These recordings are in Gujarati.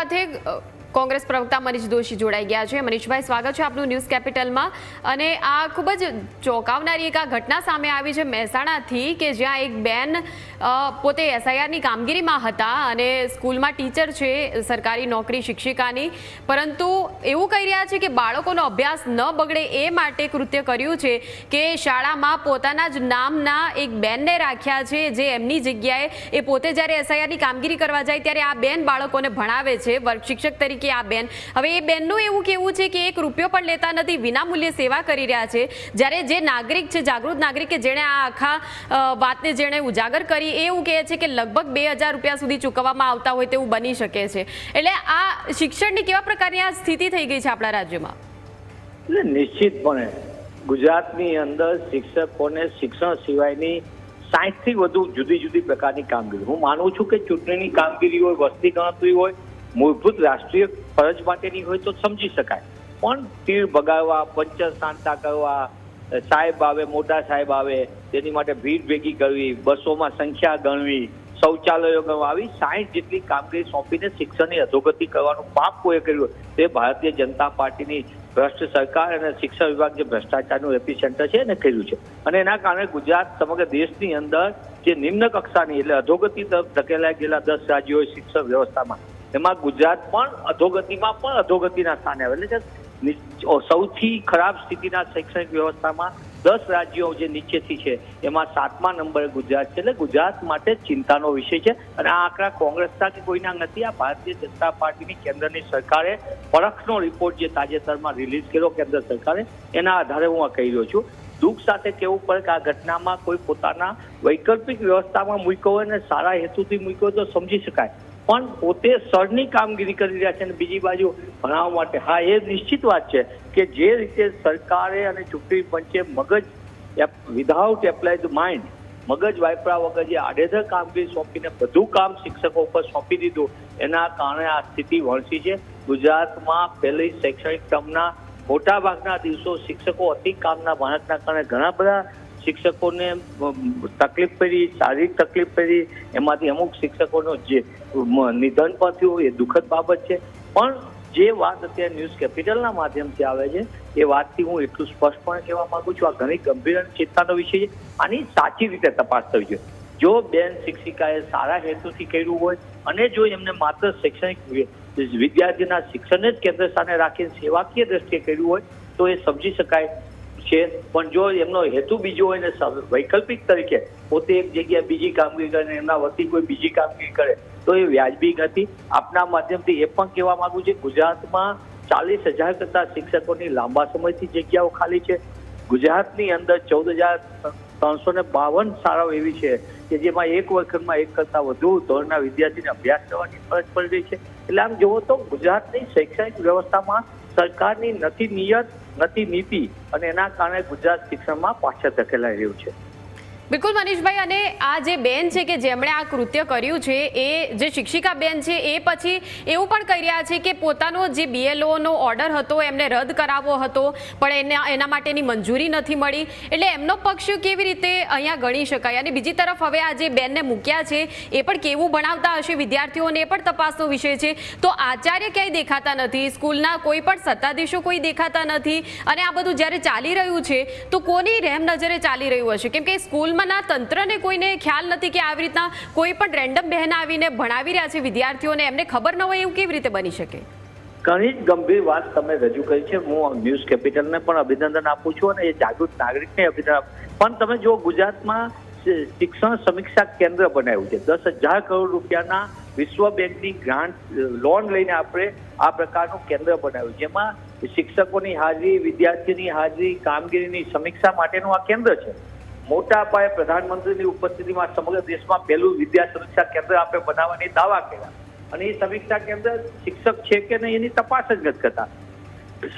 સાથે કોંગ્રેસ પ્રવક્તા મનીષ દોશી જોડાઈ ગયા છે. મનીષભાઈ, સ્વાગત છે આપનું ન્યૂઝ કેપિટલમાં. અને આ ખૂબ જ ચોંકાવનારી એક આ ઘટના સામે આવી છે મહેસાણાથી કે જ્યાં એક બેન પોતે એસઆઈઆરની કામગીરીમાં હતા અને સ્કૂલમાં ટીચર છે, સરકારી નોકરી શિક્ષિકાની. પરંતુ એવું કહી રહ્યા છે કે બાળકોનો અભ્યાસ ન બગડે એ માટે કૃત્ય કર્યું છે કે શાળામાં પોતાના જ નામના એક બેનને રાખ્યા છે, જે એમની જગ્યાએ એ પોતે જ્યારે એસઆઈઆરની કામગીરી કરવા જાય ત્યારે આ બેન બાળકોને ભણાવે છે. વર્ગ શિક્ષક તરીકે આ બેન. હવે એ બેનનું એવું કેવું છે કે એક રૂપિયો પણ લેતા નથી, વિનામૂલ્યે સેવા કરી રહ્યા છે. જ્યારે જે નાગરિક છે, જાગૃત નાગરિક કે જેણે આ આખા વાતને જેણે ઉજાગર કરી, એ એવું કહે છે કે લગભગ બે હજાર રૂપિયા સુધી ચૂકવવામાં આવતા હોય તેવું બની શકે છે. એટલે આ શિક્ષણની કેવા પ્રકારની આ સ્થિતિ થઈ ગઈ છે આપણા રાજ્યમાં? નિશ્ચિતપણે ગુજરાતની અંદર શિક્ષકોને શિક્ષણ સિવાયની સાઠથી વધુ જુદી જુદી પ્રકારની કામગીરી. હું માનું છું કે ચૂંટણીની કામગીરી હોય, વસ્તી ગણતરી હોય મૂળભૂત રાષ્ટ્રીય ફરજ માટેની હોય તો સમજી શકાય. પણ તીર બગાડવા પંચર શાંતા કરવા, સાહેબ આવે, મોટા સાહેબ આવે, તેની માટે ભીડ ભેગી કરવી, બસોમાં સંખ્યા ગણવી, શૌચાલયો ગણવા, આવી સાઠ જેટલી કામગીરી સોંપીને શિક્ષણની અધોગતિ કરવાનું પાપ કોઈએ કર્યું તે ભારતીય જનતા પાર્ટીની ભ્રષ્ટ સરકાર અને શિક્ષણ વિભાગ જે ભ્રષ્ટાચારનું એપિસેન્ટર છે એને કર્યું છે. અને એના કારણે ગુજરાત સમગ્ર દેશની અંદર જે નિમ્ન કક્ષાની એટલે અધોગતિ તરફ ધકેલાઈ ગયેલા દસ રાજ્યો શિક્ષણ વ્યવસ્થામાં એમાં ગુજરાત પણ અધોગતિમાં પણ અધોગતિના સ્થાને આવે એટલે સૌથી ખરાબ સ્થિતિના શૈક્ષણિક વ્યવસ્થામાં દસ રાજ્યો જે નીચેથી છે, એમાં સાતમા નંબરે ગુજરાત છે. એટલે ગુજરાત માટે ચિંતાનો વિષય છે અને આ આંકડા કોંગ્રેસના કે કોઈના નથી. આ ભારતીય જનતા પાર્ટીની કેન્દ્રની સરકારે પરખનો રિપોર્ટ જે તાજેતરમાં રિલીઝ કર્યો કેન્દ્ર સરકારે, એના આધારે હું આ કહી રહ્યો છું. દુઃખ સાથે કહેવું પડે કે આ ઘટનામાં કોઈ પોતાના વૈકલ્પિક વ્યવસ્થામાં મૂક્યો અને સારા હેતુથી મૂક્યો તો સમજી શકાય. પણ પોતે સરની કામગીરી કરી રહ્યા છે અને બીજી બાજુ ભણાવવા માટે. હા, એ નિશ્ચિત વાત છે કે જે રીતે સરકારે અને ચૂંટણી પંચે મગજ વિધાઉટ એપ્લાય ધ માઇન્ડ મગજ વાપરા વગર જે આડેધર કામગીરી સોંપીને બધું કામ શિક્ષકો ઉપર સોંપી દીધું, એના કારણે આ સ્થિતિ વણસી છે. ગુજરાતમાં પહેલી શૈક્ષણિક ટર્મના મોટાભાગના દિવસો શિક્ષકો અતિ કામના ભાણકના કારણે ઘણા બધા શિક્ષકોને તકલીફ પડી, શારીરિક તકલીફ પડી, એમાંથી અમુક શિક્ષકોનો જે નિધન પણ થયું, એ દુઃખદ બાબત છે. પણ જે વાત અત્યારે ન્યૂઝ કેપિટલના માધ્યમથી આવે છે, એ વાતથી હું એટલું સ્પષ્ટપણે કહેવા માંગુ છું, આ ઘણી ગંભીર અને ચિંતાનો વિષય છે આની સાચી રીતે તપાસ થવી જોઈએ. જો બેન શિક્ષિકાએ સારા હેતુથી કર્યું હોય, અને જો એમને માત્ર શૈક્ષણિક વિદ્યાર્થીના શિક્ષણને જ કેન્દ્ર સ્થાને રાખીને સેવાકીય દ્રષ્ટિએ કર્યું હોય, તો એ સમજી શકાય. છે. પણ જો એમનો હેતુ બીજો હોય ને વૈકલ્પિક તરીકે, પોતે એક જગ્યાએ બીજી કામગીરી કરે એમના વતી કોઈ બીજી કામગીરી કરે, તો એ વ્યાજબી નથી. આપના માધ્યમથી એ પણ કહેવા માંગુ છે ગુજરાતમાં ચાલીસ હજાર કરતા શિક્ષકોની લાંબા સમયથી જગ્યાઓ ખાલી છે. ગુજરાતની અંદર ચૌદ હજાર ત્રણસો ને બાવન શાળાઓ એવી છે કે જેમાં એક વર્ગમાં એક કરતા વધુ ધોરણના વિદ્યાર્થીને અભ્યાસ કરવાની ફરજ પડી રહી છે. એટલે આમ જુઓ તો ગુજરાતની શૈક્ષણિક વ્યવસ્થામાં સરકારની નથી નિયત, નથી નીતિ અને એના કારણે ગુજરાત શિક્ષણમાં પાછળ ધકેલાઈ રહ્યું છે. બિલકુલ મનીષભાઈ, અને આ જે બેન છે કે જેમણે આ કૃત્ય કર્યું છે, એ જે શિક્ષિકા બેન છે, એ પછી એવું પણ કહી રહ્યા છે કે પોતાનો જે બીએલઓનો ઓર્ડર હતો, એમને રદ કરાવવો હતો, પણ એના એના માટેની મંજૂરી નથી મળી. એટલે એમનો પક્ષ કેવી રીતે અહીંયા ગણી શકાય? અને બીજી તરફ હવે આ જે બેનને મૂક્યા છે, એ પણ કેવું ભણાવતા હશે વિદ્યાર્થીઓને, એ પણ તપાસનો વિષય છે. તો આચાર્ય ક્યાંય દેખાતા નથી? સ્કૂલના કોઈ પણ સત્તાધીશો કોઈ દેખાતા નથી? અને આ બધું જ્યારે ચાલી રહ્યું છે, તો કોની રહેમ નજરે ચાલી રહ્યું હશે? કેમ કે સ્કૂલમાંના તંત્રને કોઈને ખ્યાલ નથી કે આવી રીતના કોઈ પણ રેન્ડમ બહેન આવીને ભણાવી રહ્યા છે વિદ્યાર્થીઓને. એમને ખબર ન હોય એવું કેવી રીતે બની શકે? ઘણી જ ગંભીર વાત તમે રજૂ કરી છે. હું ન્યૂઝ કેપિટલને પણ અભિનંદન આપું છું અને એ જાગૃત નાગરિકને અભિનંદન પણ તમે જો ગુજરાતમાં શિક્ષણ સમીક્ષા કેન્દ્ર બનાવ્યું છે. દસ હજાર કરોડ રૂપિયાના વિશ્વ બેંકની ગ્રાન્ટ, લોન લઈને આપણે આ પ્રકારનું કેન્દ્ર બનાવ્યું. જેમાં શિક્ષકોની હાજરી, વિદ્યાર્થીની હાજરી, કામગીરીની સમીક્ષા માટેનું આ કેન્દ્ર છે. મોટા પાયે પ્રધાનમંત્રીની ઉપસ્થિતિમાં સમગ્ર દેશમાં પહેલું વિદ્યા સમીક્ષા કેન્દ્ર આપણે બનાવવાની દાવા કર્યા. અને એ સમીક્ષા કેન્દ્ર શિક્ષક છે કે નહીં એની તપાસ જ નથી કરતા.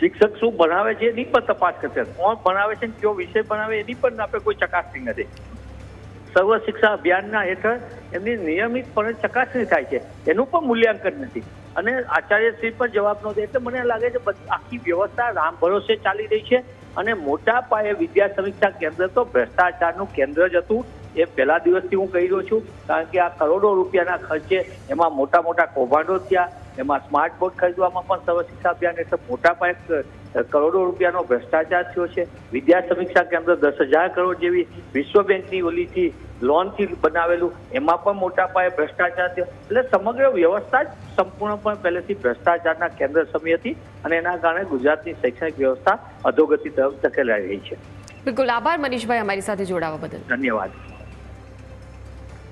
શિક્ષક શું ભણાવે છે એની પણ તપાસ કરતા કોણ ભણાવે છે કયો વિષય ભણાવે એની પણ આપણે કોઈ ચકાસણી નથી. સર્વ શિક્ષા અભિયાનના હેઠળ એમની નિયમિતપણે ચકાસણી થાય છે. એનું પણ મૂલ્યાંકન નથી. અને આચાર્યશ્રી પણ જવાબ નહોતો એટલે મને લાગે છે આખી વ્યવસ્થા રામ ભરોસે ચાલી રહી છે. અને મોટા પાયે વિદ્યા સમીક્ષા કેન્દ્ર તો ભ્રષ્ટાચારનું કેન્દ્ર જ હતું. એ પહેલા દિવસથી હું કહી રહ્યો છું, કારણ કે આ કરોડો રૂપિયાના ખર્ચે એમાં મોટા મોટા કૌભાંડો થયા. એમાં સ્માર્ટ બોર્ડ ખરીદવામાં પણ સર્વ શિક્ષા અભિયાન એટલે મોટા પાયે કરોડો રૂપિયાનો ભ્રષ્ટાચાર થયો છે. વિદ્યા સમીક્ષા કેન્દ્ર દસ હજાર કરોડ જેવી વિશ્વ બેંકની ઓલીથી લોનથી બનાવેલું એમાં પણ મોટા પાયે ભ્રષ્ટાચાર થયો. એટલે સમગ્ર વ્યવસ્થા જ સંપૂર્ણપણે પહેલેથી ભ્રષ્ટાચારના કેન્દ્ર સમી હતી અને એના કારણે ગુજરાતની શૈક્ષણિક વ્યવસ્થા અધોગતિ તરફ ધકેલાઈ રહી છે. બિલકુલ. આભાર મનીષભાઈ અમારી સાથે જોડાવા બદલ. ધન્યવાદ.